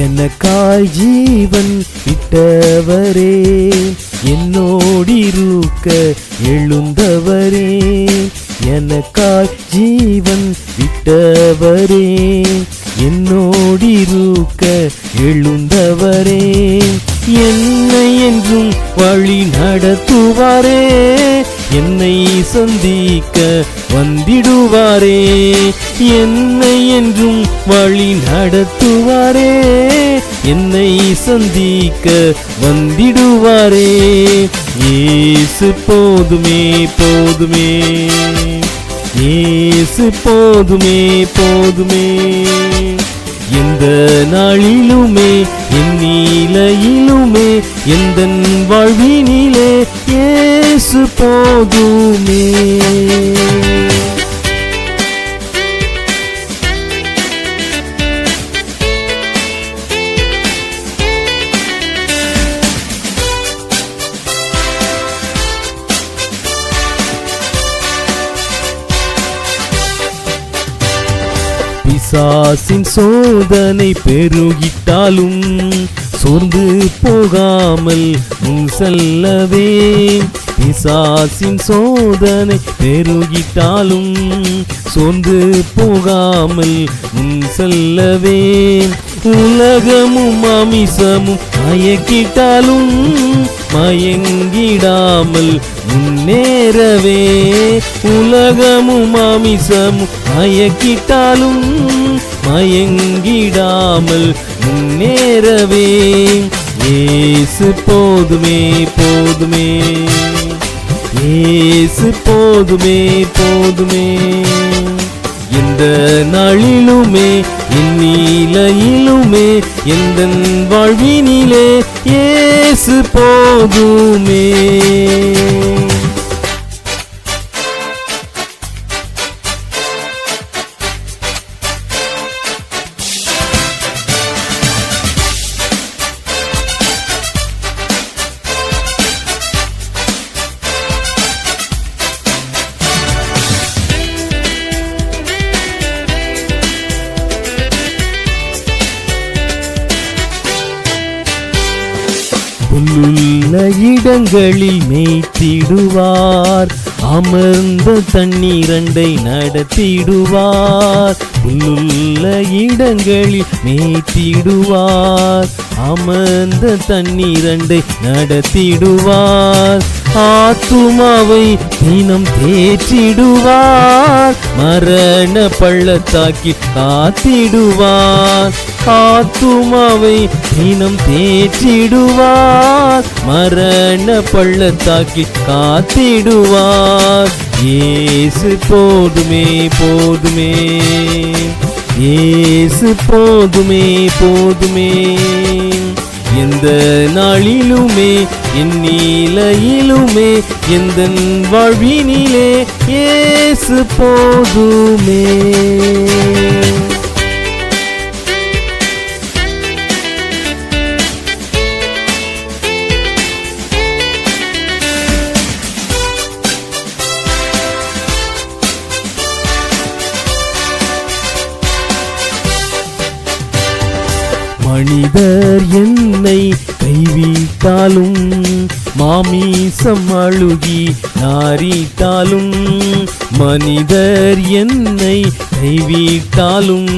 எனக்காய் ஜீவன் விட்டவரே என்னோடிருக்க எழுந்தவரே எனக்காய் ஜீவன் விட்டவரே என்னோடிருக்க எழுந்தவரே என்னை என்றும் வழி நடத்துவாரே. என்னை சந்திக்க வந்திடுவாரே என்னை என்றும் வழி நடத்துவாரே என்னை சந்திக்க வந்திடுவாரே. ஏசு போதுமே போதுமே. ஏசு போதுமே போதுமே. எந்த நாளிலுமே என் நீலையிலுமே எந்த வாழ்வினிலே ஏசு போதுமே பிசாசின் சோதனை பெருகிட்டாலும் சோர்ந்து போகாமல் முன் செல்லவே. பிசாசின் சோதனை பெருகிட்டாலும் சோர்ந்து போகாமல் முன் செல்லவே. உலகமும் அமிசமும் மயக்கிட்டாலும் மயங்கிடாமல் முன்னேறவே உலகமும் அமிசமும் மயக்கிட்டாலும் மயங்கிடாமல் முன்னேறவே. ஏசு போதுமே போதுமே. ஏசு போதுமே போதுமே. எந்த நாளிலுமே என் நீலையிலுமே எந்த வாழ்வினிலே ஏசு போதுமே. புல்லுள்ள இடங்களில் மேய்த்திடுவார். அமர்ந்த தண்ணீரண்டை நடத்திடுவார். புல்லுள்ள இடங்களில் மேய்த்திடுவார். அமர்ந்த தண்ணீரண்டை நடத்திடுவார். ஆத்துமாவை தினம் தேற்றிடுவார். மரண பள்ளத்தாக்கி காத்திடுவார். ஆத்துமாவை தினம் தேற்றிடுவார். மரண பள்ளத்தாக்கி காத்திடுவார். ஏசு போதுமே போதுமே. ஏசு போதுமே போதுமே. எந்த நாளிலுமே என் நீலையிலுமே எந்த வாழ்வினிலே ஏசு போதுமே. மனிதர் என்னை கைவிட்டாலும் மாமீசம் அழுகி நாரிட்டாலும் மனிதர் என்னை கைவிட்டாலும்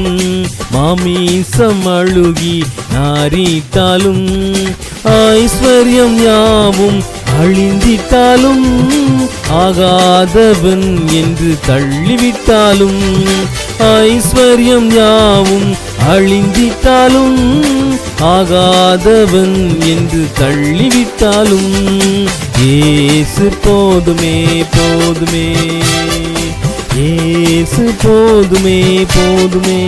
மாமீசம் அழுகி நாரிட்டாலும் ஐஸ்வர்யம் யாவும் அழிந்திட்டாலும் ஆகாதவன் என்று தள்ளிவிட்டாலும் ஐஸ்வர்யம் யாவும் அழிந்திட்டாலும் ஆகாதவன் என்று தள்ளிவிட்டாலும் ஏசு போதுமே போதுமே. ஏசு போதுமே போதுமே.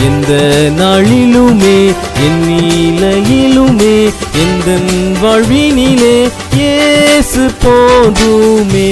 எந்த நாளிலுமே என் நீலையிலுமே எந்த வாழ்வினிலே இயேசு போதுமே.